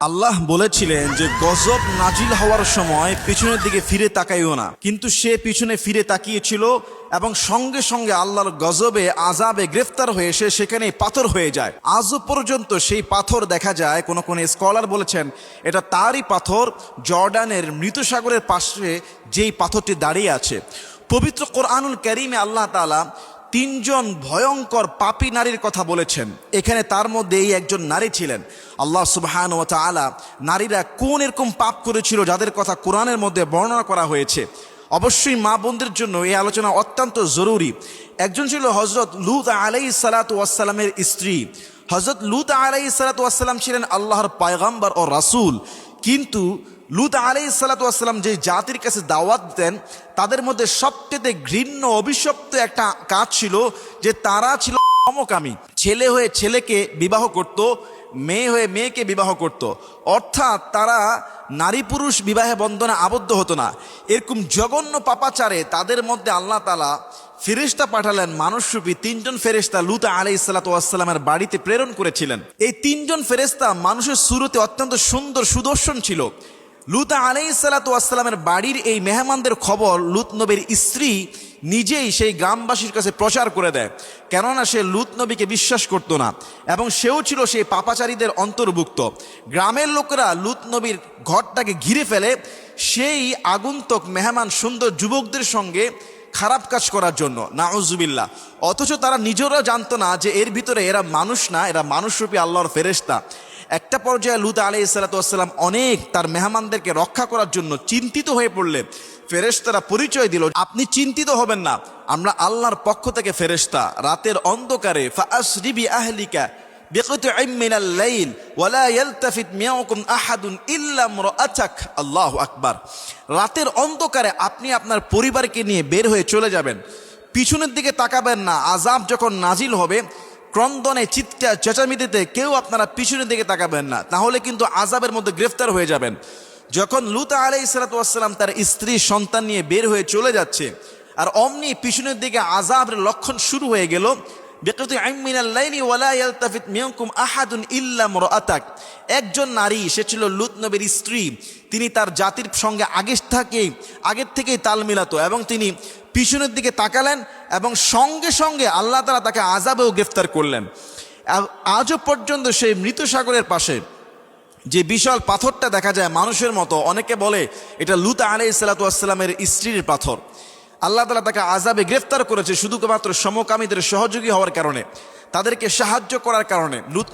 আল্লাহ বলেছিলেন যে গজব নাজিল হওয়ার সময় পিছনের দিকে ফিরে তাকাইও না। কিন্তু সে পিছনে ফিরে তাকিয়েছিল এবং সঙ্গে সঙ্গে আল্লাহর গজবে আজাবে গ্রেফতার হয়ে সে সেখানে পাথর হয়ে যায়। আজও পর্যন্ত সেই পাথর দেখা যায়, কোন কোন স্কলার বলেছেন, এটা তারই পাথর জর্ডানের মৃত সাগরের পাশে যেই পাথরটি দাঁড়িয়ে আছে। পবিত্র কোরআনুল করিমে আল্লাহ তাআলা তিনজন ভয়ঙ্কর পাপী নারীর কথা বলেছেন। এখানে তার মধ্যে এই একজন নারী ছিলেন। আল্লাহ সুবহান ও তাআলা নারীরা কোন এরকম পাপ করেছিল যাদের কথা কোরআনের মধ্যে বর্ণনা করা হয়েছে? অবশ্যই মা বোনদের জন্য এই আলোচনা অত্যন্ত জরুরি। একজন ছিল হজরত লুত আলাই সালাতু ওয়াসালামের স্ত্রী। হজরত লুত আলাই সালাতু ওয়াসালাম ছিলেন আল্লাহর পায়গাম্বার ও রাসূল। কিন্তু লুত আলি সালাতাম যে জাতির কাছে দাওয়াত দেন, তাদের মধ্যে সবচেয়ে ঘৃণ্য অভিশপ্ত একটা কাজ ছিল যে তারা ছিল সমকামী। ছেলে হয়ে ছেলেকে বিবাহ করত, মেয়ে হয়ে মেয়েকে বিবাহ করত। অর্থাৎ তারা নারী পুরুষ বিবাহে বন্ধনে আবদ্ধ হতো না। এরকম জঘন্য পাপাচারে তাদের মধ্যে আল্লাহ তালা ফেরেশতা পাঠালেন মানুষরূপী তিনজন ফেরেশতা লুতা আলাই সালাতামের বাড়িতে প্রেরণ করেছিলেন। এই তিনজন ফেরেশতা মানুষের শুরুতে অত্যন্ত সুন্দর সুদর্শন ছিল। লুতা আলাই সালাতামের বাড়ির এই মেহমানদের খবর লুত নবীর স্ত্রী নিজেই সেই গ্রামবাসীর কাছে প্রচার করে দেয়। কেননা সে লুত নবীকে বিশ্বাস করতো না এবং সেও ছিল সেই পাপাচারীদের অন্তর্ভুক্ত। গ্রামের লোকেরা লুত নবীর ঘরটাকে ঘিরে ফেলে সেই আগন্তুক মেহমান সুন্দর যুবকদের সঙ্গে খারাপ কাজ করার জন্য। নাউজুবিল্লাহ। অথচ তারা নিজেরা জানতো না যে এর ভিতরে এরা মানুষ না, এরা মানুষরূপী আল্লাহর ফেরেশতা। একটা পর্যায়ে লুত আলি সালাতাম অনেক তার মেহমানদেরকে রক্ষা করার জন্য চিন্তিত হয়ে পড়লে ফেরেশতারা পরিচয় দিল আপনি চিন্তিত হবেন না আমরা আল্লাহর পক্ষ থেকে ফেরেশতা রাতের অন্ধকারে ফাসরিবি আহলিকা بقطع من الليل ولا يلتفت منكم احد الا امراتك الله আকবার রাতের অন্ধকারে আপনি আপনার পরিবারকে নিয়ে বের হয়ে চলে যাবেন পিছনের দিকে তাকাবেন না আজাব যখন নাজিল হবে ক্রন্দনে, চিৎকার চেঁচামিতিতে কেউ আপনারা পিছনের দিকে তাকাবেন না। তাহলে কিন্তু আজাবের মধ্যে গ্রেফতার হয়ে যাবেন। যখন লুতা আলাই সালাতাম তার স্ত্রী, সন্তান নিয়ে বের হয়ে চলে যাচ্ছে, আর অমনি পিছনের দিকে আজাবের লক্ষণ শুরু হয়ে গেল একজন নারী, সে ছিল লুত নবীর স্ত্রী। তিনি তার জাতির সঙ্গে আগে থেকে, আগের থেকেই তাল মিলাতো এবং তিনি পিছনের দিকে তাকালেন এবং সঙ্গে সঙ্গে আল্লাহ তালা তাকে আজাবেও গ্রেফতার করলেন। আজও পর্যন্ত সেই মৃত সাগরের পাশে যে বিশাল পাথরটা দেখা যায় মানুষের মতো, অনেকে বলে এটা লুতা আলাই সালাতামের স্ত্রীর পাথর। আল্লাহ তালা তাকে আজাবে গ্রেফতার করেছে শুধুমাত্র সমকামীদের সহযোগী হওয়ার কারণে, তাদেরকে সাহায্য করার কারণে। লুত